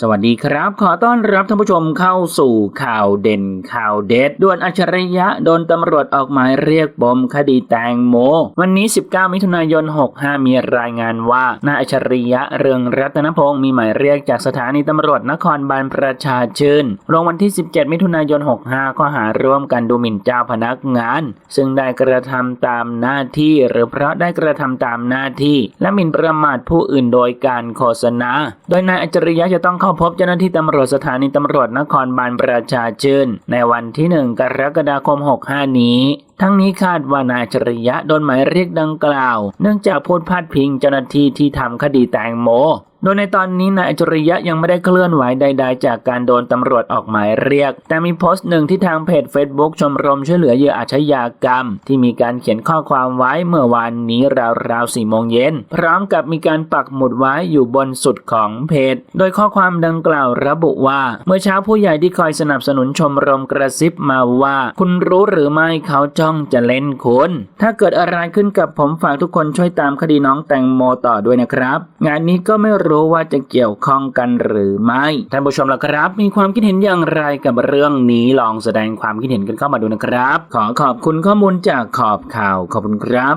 สวัสดีครับ ขอต้อนรับท่านผู้ชมเข้าสู่ข่าวเด่นข่าวเด็ดด่วนอัจฉริยะโดนตำรวจออกหมายเรียกปมคดีแตงโม วันนี้ 19 มิถุนายน 65 มีรายงานว่านายอัจฉริยะเรืองรัตนพงศ์มีหมายเรียกจากสถานีตำรวจนครบาลประชาชื่นลงวันที่ 17 มิถุนายน 65 ข้อหาร่วมกันดูหมิ่นเจ้าพนักงาน ซึ่งได้กระทำตามหน้าที่หรือเพราะได้กระทำตามหน้าที่ และหมิ่นประมาทผู้อื่นโดยการโฆษณา โดยนายอัจฉริยะจะต้องเข้าพบเจ้าหน้าที่ตำรวจสถานีตำรวจนครบาลประชาชื่นในวันที่ 1 กรกฎาคม 65 นี้ทั้งนี้คาดว่านายจริยะโดนหมายเรียกดังกล่าว เนื่องจากพูดพาดพิงเจ้าหน้าที่ที่ทำคดีแตงโม โดยในตอนนี้นายจริยะยังไม่ได้เคลื่อนไหวใด ๆ จากการโดนตำรวจออกหมายเรียก แต่มีโพสต์หนึ่งที่ทางเพจ Facebook ชมรมช่วยเหลือเหยื่ออาชญากรรม ที่มีการเขียนข้อความไว้เมื่อวานนี้ราวๆ4โมงเย็นพร้อมกับมีการปักหมุดไว้อยู่บนสุดของเพจ โดยข้อความดังกล่าวระบุว่า เมื่อเช้าผู้ใหญ่ที่คอยสนับสนุนชมรมกระซิบมาว่า คุณรู้หรือไม่เขาจ้องจะเล่นคุณ ถ้าเกิดอะไรขึ้นกับผมฝากทุกคนช่วยตามคดีน้องแตงโมต่อด้วยนะครับ งานนี้ก็ไม่รู้ว่าจะเกี่ยวข้องกันหรือไม่ท่านผู้ชมล่ะครับ มีความคิดเห็นอย่างไรกับเรื่องนี้ลองแสดงความคิดเห็นกันเข้ามาดูนะครับ ขอขอบคุณข้อมูลจากขอบข่าวขอบคุณครับ